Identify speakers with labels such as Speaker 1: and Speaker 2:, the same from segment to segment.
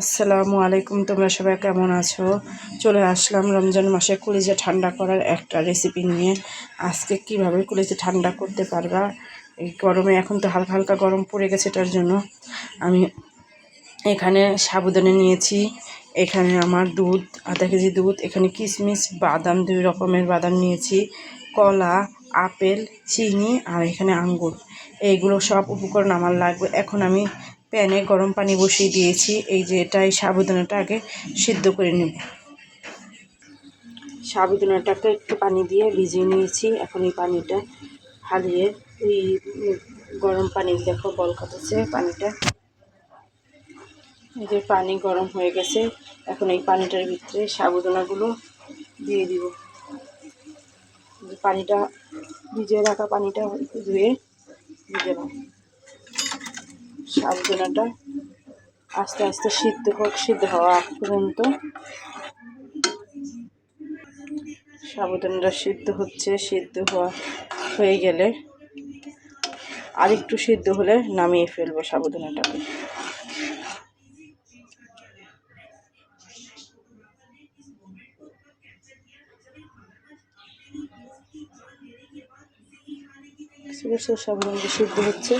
Speaker 1: আসসালামু আলাইকুম, তোমরা সবাই কেমন আছো? চলে আসলাম রমজান মাসে কলিজা ঠান্ডা করার একটা রেসিপি নিয়ে। আজকে কীভাবে কলিজা ঠান্ডা করতে পারবা? এই গরমে এখন তো হালকা হালকা গরম পড়ে গেছে এটার জন্য। আমি এখানে সাবুদানা নিয়েছি, এখানে আমার দুধ, আধা কেজি দুধ, এখানে কিশমিশ বাদাম, দুই রকমের বাদাম নিয়েছি, কলা, আপেল, চিনি আর এখানে আঙ্গুর। এইগুলো সব উপকরণ আমার লাগবে। এখন আমি প্যানে গরম পানি বসিয়ে দিয়েছি। এই যে এটা এই সাবুদানাটা আগে সিদ্ধ করে নেব। সাবুদানাটাকে একটু পানি দিয়ে ভিজিয়ে নিয়েছি। এখন এই পানিটা হালিয়ে এই গরম পানি, দেখো বল কাটাচ্ছে পানিটা। এই যে পানি গরম হয়ে গেছে। এখন এই পানিটার ভিতরে সাবুদানাগুলো দিয়ে দিব। পানিটা ভিজিয়ে রাখা পানিটা ধুয়ে দিয়ে দিলাম সাবধানাটা আস্তে আস্তে সিদ্ধ হোক, সিদ্ধ হওয়া পর্যন্ত। সাবধানটা সিদ্ধ হচ্ছে, সিদ্ধ হওয়া হয়ে গেলে আরেকটু সিদ্ধ হলে নামিয়ে ফেলব সাবধানাটাকে সাবধানটা সিদ্ধ হচ্ছে।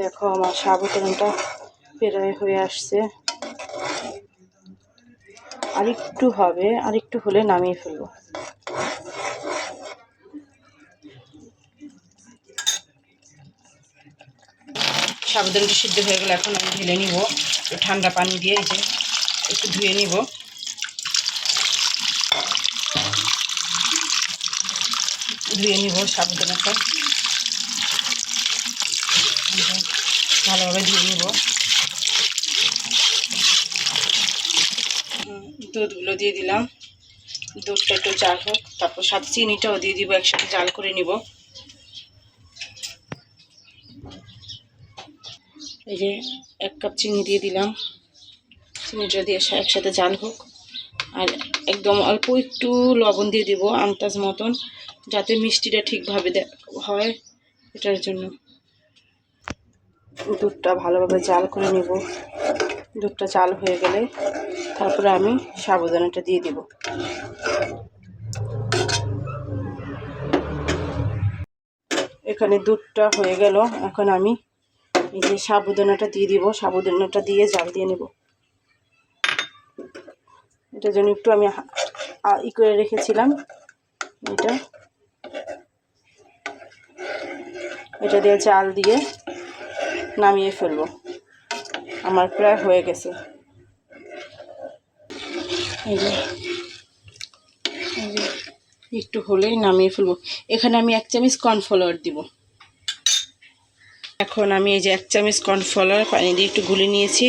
Speaker 1: দেখো আমার সাবুদানাটা প্রায় হয়ে আসছে। আরেকটু হবে, আরেকটু হলে নামিয়ে ফেলব। সাবুদানাটা সিদ্ধ হয়ে গেলে এখন আমি ঢেলে নিব ঠান্ডা পানি দিয়ে যে একটু ধুয়ে নিব। ধুয়ে নিব সাবুদানাটা ভালোভাবে ধুয়ে নিব। দুধগুলো দিয়ে দিলাম। দুধটা একটু জাল হোক, তারপর সাথে চিনিটাও দিয়ে দিব, একসাথে জাল করে নিব। এই যে এক কাপ চিনি দিয়ে দিলাম। চিনিটা দিয়ে একসাথে জাল হোক। আর একদম অল্প একটু লবণ দিয়ে দিব, আন্দাজ মতন, যাতে মিষ্টিটা ঠিকভাবে হয়, এটার জন্য। দুধটা ভালোভাবে জাল করে নেব। দুধটা জাল হয়ে গেলে তারপরে আমি সাবুদানাটা দিয়ে দিব। এখানে দুধটা হয়ে গেল। এখন আমি এই যে সাবুদানাটা দিয়ে দিব। সাবুদানাটা দিয়ে জাল দিয়ে নেব। এটার জন্য একটু আমি ই করে রেখেছিলাম। এটা। এটা দিয়ে জাল দিয়ে নামিয়ে ফেলব। আমার প্রায় হয়ে গেছে। একটু হলেই নামিয়ে ফেলব। এখানে আমি এক চামচ কর্নফ্লাওয়ার দিব। এখন আমি এই যে এক চামচ কর্নফ্লাওয়ার পানি দিয়ে একটু গুলে নিয়েছি।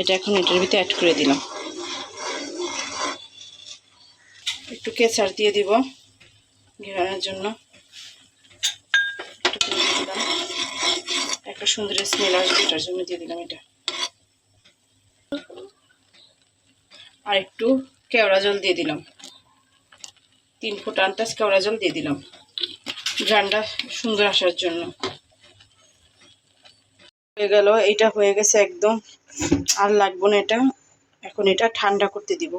Speaker 1: এটা এখন এটার ভিতরে অ্যাড করে দিলাম। একটু কেচার দিয়ে দিব। ঘেরানোর জন্য। একটা সুন্দর স্মেল আসবে, এটার জন্য দিয়ে দিলাম এটা। আর একটু কেওড়া জল দিয়ে দিলাম। তিন ফুট আন্তাজ কেওড়া জল দিয়ে দিলাম। গ্রানটা সুন্দর আসার জন্য। হয়ে গেল এটা হয়ে গেছে একদম। আর লাগবো না এটা। এখন এটা ঠান্ডা করতে দিব।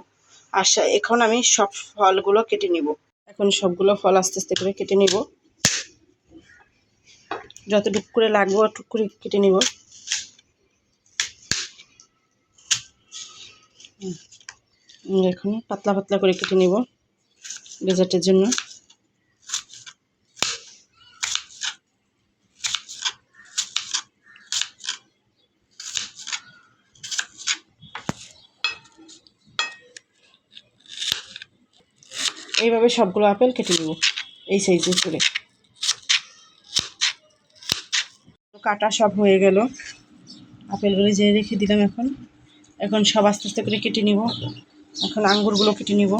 Speaker 1: আর এখন আমি সব ফলগুলো কেটে নিব। এখন সবগুলো ফল আস্তে আস্তে করে কেটে নিব। যতটুকু করে লাগবে অতটুকু করে কেটে নিব। এখন পাতলা পাতলা করে কেটে নিব ডেজার্টের জন্য। এইভাবে সবগুলো আপেল কেটে নেব, এই সাইজের করে। কাটা সব হয়ে গেল। আপেলগুলো যে রেখে দিলাম এখন। এখন সব আস্তে আস্তে করে কেটে নিব। এখন আঙ্গুরগুলো কেটে নিব।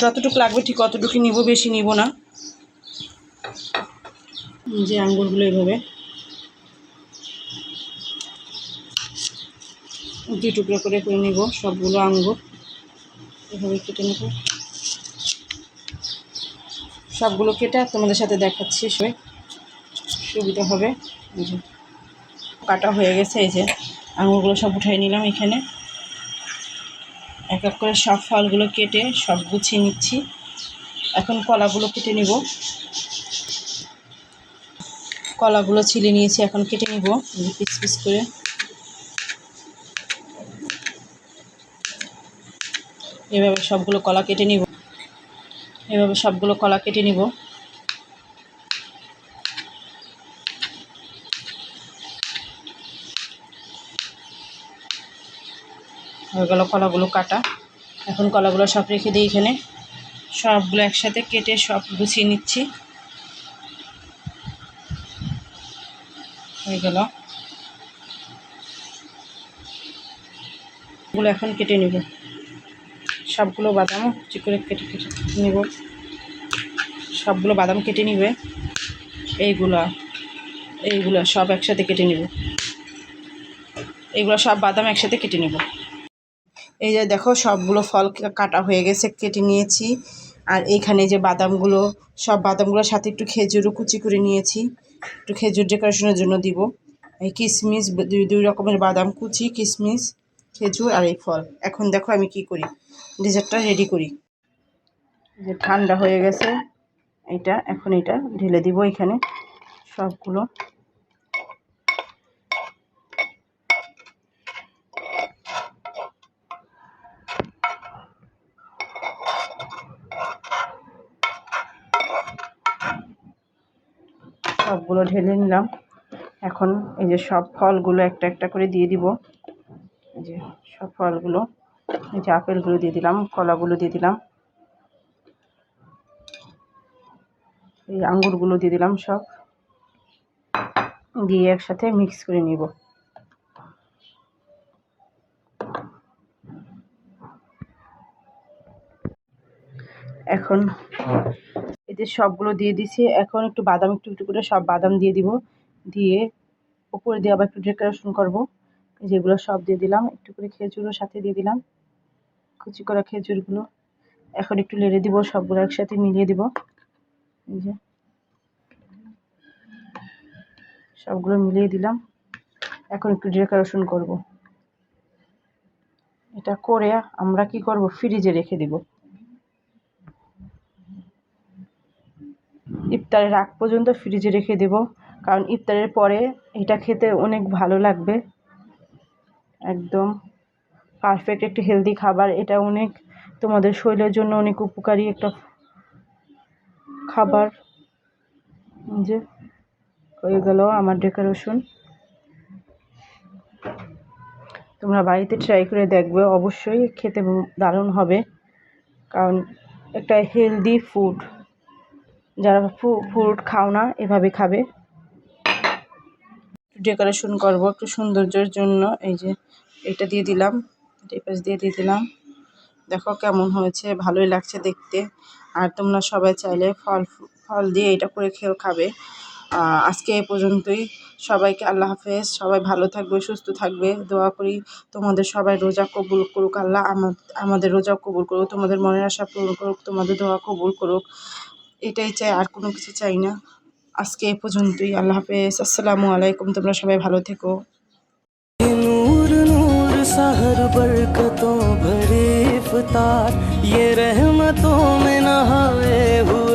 Speaker 1: যতটুকু লাগবে ঠিক অতটুকু নিব, বেশি নিব না। যে আঙ্গুরগুলো এভাবে দুই টুকরো করে করে নিব সবগুলো আঙ্গুর। এভাবে কেটে নেব। সবগুলো কেটে তোমাদের সাথে দেখাচ্ছি সবাই সুবিধা হবে। যে কাটা হয়ে গেছে, এই যে আঙুরগুলো সব উঠাই নিলাম এখানে। এক এক করে সব ফলগুলো কেটে সব গুছিয়ে নিচ্ছি। এখন কলাগুলো কেটে নিব। কলাগুলো ছিলে নিয়েছি, এখন কেটে নিব। পিস পিস করে। এভাবে সবগুলো কলা কেটে নিব। এভাবে সবগুলো কলা কেটে নিব। হয়ে গেল কলাগুলো কাটা। এখন কলাগুলো সব রেখে দিই এখানে। সবগুলো একসাথে কেটে সব গুছিয়ে নিচ্ছি। হয়ে গেল। এগুলো এখন কেটে নিব। সবগুলো বাদাম কুচি করে কেটে কেটে নিব। সবগুলো বাদাম কেটে নিবে। এইগুলা, এইগুলো সব একসাথে কেটে নিব। এইগুলো সব বাদাম একসাথে কেটে নিব। এই যে দেখো সবগুলো ফল কাটা হয়ে গেছে, কেটে নিয়েছি। আর এইখানে যে বাদামগুলো, সব বাদামগুলোর সাথে একটু খেজুরও কুচি করে নিয়েছি। একটু খেজুর ডেকোরেশনের জন্য দিব। এই কিশমিশ দুই দুই রকমের বাদাম, কুচি কিশমিশ খেজুর আর এই ফল। এখন দেখো আমি কি করি। ডেজার্টটা রেডি করি। যে ঠান্ডা হয়ে গেছে। এটা এখন এটা ঢেলে দিব এখানে। সবগুলো। সবগুলো ঢেলে নিলাম। এখন এই যে সব ফলগুলো একটা একটা করে দিয়ে দিব। এই যে সব ফলগুলো, এই যে আপেলগুলো দিয়ে দিলাম, কলাগুলো দিয়ে দিলাম। এই আঙ্গুরগুলো দিয়ে দিলাম সব। দিয়ে একসাথে মিক্স করে নিব। এখন যে সবগুলো দিয়ে দিছি। এখন একটু বাদাম, একটু একটু করে সব বাদাম দিয়ে দিব। দিয়ে উপরে দিয়ে আবার একটু ডেকোরেশন করব। যেগুলো সব দিয়ে দিলাম। একটু করে খেজুরও সাথে দিয়ে দিলাম। কুচি করা খেজুরগুলো এখন একটু লেড়ে দিব, সবগুলো একসাথে মিলিয়ে দিব। এই যে। সবগুলো মিলিয়ে দিলাম। এখন একটু ডেকোরেশন করব। এটা করে আমরা কি করব? ফ্রিজে রেখে দিব। ইফতারের আগ পর্যন্ত ফ্রিজে রেখে দেব, কারণ ইফতারের পরে এটা খেতে অনেক ভালো লাগবে। একদম পারফেক্ট একটা হেলদি খাবার, এটা অনেক তোমাদের শরীরের জন্য অনেক উপকারী একটা খাবার। যে, হয়ে গেল আমার ডেকোরেশন তোমরা বাড়িতে ট্রাই করে দেখবে, অবশ্যই খেতে দারুণ হবে, কারণ একটা হেলদি ফুড যারা ফ্রুট খাও না, এভাবে খাবে। ডেকোরেশন করব একটু সৌন্দর্যের জন্য। এই যে এটা দিয়ে দিলাম এই দিয়ে দিয়ে দিলাম। দেখো কেমন হয়েছে, ভালোই লাগছে দেখতে। আর তোমরা সবাই চাইলে ফল ফল দিয়ে এটা করে খেয়েও খাবে। আজকে এ পর্যন্তই। সবাইকে আল্লাহ হাফেজ। সবাই ভালো থাকবে, সুস্থ থাকবে। দোয়া করি তোমাদের সবাই রোজা কবুল করুক। আল্লাহ আমাদের রোজা কবুল করুক। তোমাদের মনের আশা পূরণ করুক। তোমাদের দোয়া কবুল করুক। এটাই চাই আর কোনো কিছু চাই না আজকে এ পর্যন্তই আল্লাহ হাফেজ আসসালামু আলাইকুম তোমরা সবাই ভালো থেকো
Speaker 2: नूर नूर सहर बरकतों भरे इफ्तार ये रहमतों में नहाए हुए